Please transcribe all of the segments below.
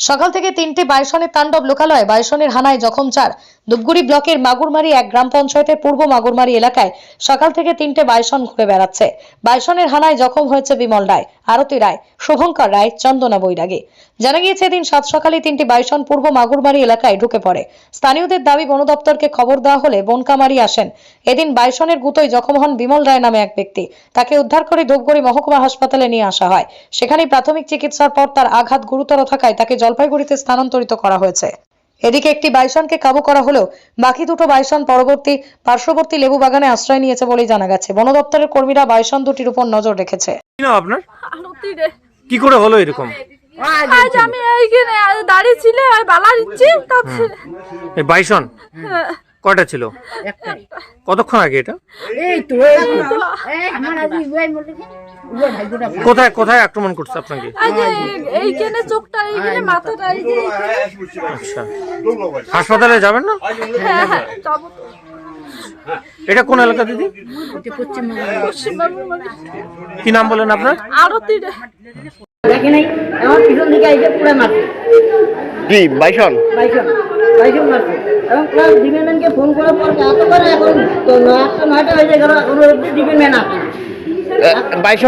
সকাল থেকে তিনটে বাইশনের তাণ্ডব লোকালয় বাইশনের হানায় জখম চার। ধূপগুড়ি ব্লকের মাগুরমারি এক গ্রাম পঞ্চায়েতের পূর্ব মাগুরমারি এলাকায় সকাল থেকে তিনটে বাইসন ঘুরে বেড়াচ্ছে। বাইসনের হানায় জখম হয়েছে বিমল রায়। আরতি রায়, শুভঙ্কর রায়, চন্দনা বৈরাগী। জানা গিয়েছে, এদিন সাত সকালে তিনটি বাইসন পূর্ব মাগুরমারি এলাকায় ঢুকে পড়ে। স্থানীয়দের দাবি, বন দপ্তরকে খবর দেওয়া হলে বনকামারি আসেন। এদিন বাইসনের গুতোয় জখম হন বিমল রায় নামে এক ব্যক্তি। তাকে উদ্ধার করে ধূপগুড়ি মহকুমা হাসপাতালে নিয়ে আসা হয়। সেখানে প্রাথমিক চিকিৎসার পর তার আঘাত গুরুতর থাকায় তাকে জলপাইগুড়িতে স্থানান্তরিত করা হয়েছে। এদিকে একটি বাইসনকে কাবু করা হলেও বাকি দুটো বাইসন পরবর্তী পার্শ্ববর্তী লেবু বাগানে আশ্রয় নিয়েছে বলেই জানা গেছে। বন দপ্তরের কর্মীরা বাইসন দুটির উপর নজর রেখেছে। কি আপনার? কি করে হলো এরকম? আজ আমি এইখানে দাঁড়িয়ে ছিল আর বালা দিচ্ছি তারপরে বাইসন? কয়টা ছিল? কতক্ষণ আগে এটা। কোথায় কোথায় আক্রমণ করছে আপনাকে? এইখানে চোখটা এইখানে মাথাটা এই যে এইখানে। আচ্ছা। হাসপাতালে যাবেন না? হ্যাঁ হ্যাঁ যাব তো। এটা কোন এলাকা দিদি? মানে। কি নাম বলেন আপনার? আরতি দেখে নাই আমার পিছন দিকে আইসে পুরো মারছে কি বাইসন? বাইশন বাইশন মারছে এবং প্লাস ডিপার্টমেন্টকে ফোন করার পর এত করে এখন? তো একটা নয়টা হয়ে গেল এখনও অব্দি ডিপার্টমেন্ট আসে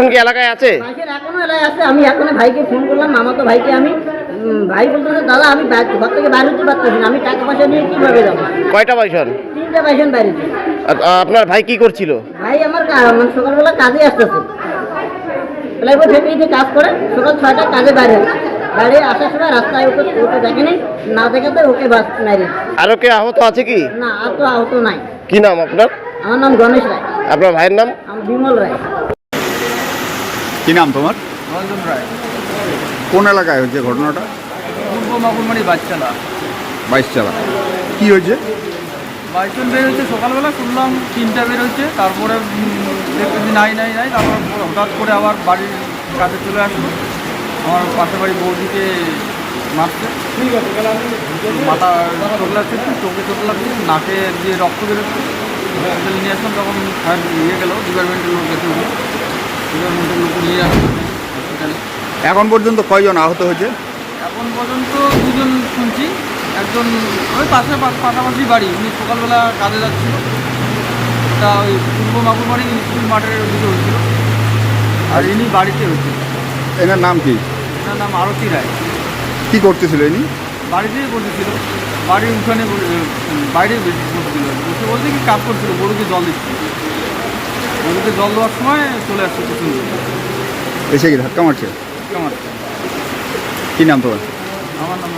কি এলাকায় আছে? এখনও এলাকায় আছে আমি এখনও ভাইকে ফোন করলাম মামা তো ভাইকে আমি ভাই বলতেছে দাদা আমি ঘর থেকে বাইরে হতে পারতেছি আমি টাকা পয়সা নিয়ে কীভাবে যাব? কয়টা বাইসন তিনটা বাইশন আর আপনার ভাই কি করছিল? ভাই আমার মানে সকালবেলা কাজে আসতেছে। প্লাইবোর্ড ফ্যাক্টরিতে কাজ করে সকাল ছয়টায় কাজে বাইরে বাইরে আসার সময় রাস্তায় ওকে ওকে দেখেনি না দেখাতে ওকে বাস মেরে। আরও কে আহত আছে কি? না আর তো আহত নাই। কি নাম আপনার? আমার নাম গণেশ রায়। আপনার ভাইয়ের নাম? আমার বিমল রায়। কি নাম তোমার? রঞ্জন রায়। কোন এলাকায় হচ্ছে ঘটনাটা? পূর্ব মাগুরমারি বাচ্চালা বাইশ চালা কি হয়েছে? বাইকজন বের হচ্ছে সকালবেলা শুনলাম তিনটা বের হচ্ছে তারপরে উম, দেখতেছি নাই নাই নাই তারপর হঠাৎ করে আবার বাড়ির কাছে চলে আসলো। আমার পাশের বাড়ি বৌদিকে মারছে। মাথা চোখ লাগছে চোখে চোখ লাগছে নাকে দিয়ে রক্ত বেরোচ্ছে হসপিটালে নিয়ে আসলাম তখন ফায়ার নিয়ে গেলো ডিপার্টমেন্টের লোক গেছে ডিপার্টমেন্টের লোক নিয়ে আসলো। হসপিটালে। এখন পর্যন্ত কয়জন আহত হয়েছে? এখন পর্যন্ত দুজন শুনছি একজন ওই পাশে পাশাপাশি বাড়ি উনি সকালবেলা কাজে যাচ্ছিল। তা ওই পূর্ব মাগুরবাড়ি স্কুল মাঠের দিকে হয়েছিল। আর ইনি বাড়িতে হয়েছিল। এনার নাম কি? এনার নাম আরতি রায়। কি করতেছিল ইনি? বাড়িতেই বসেছিল। বাড়ির উঠানে বাইরে বসেছিল। বসে বলতে কি কাজ করছিল গরুকে জল দিচ্ছিল গরুকে জল দেওয়ার সময় চলে আসছে পিছন এসে কি ধাক্কা মারছে? কেমন কি নাম তোমার? আমার নাম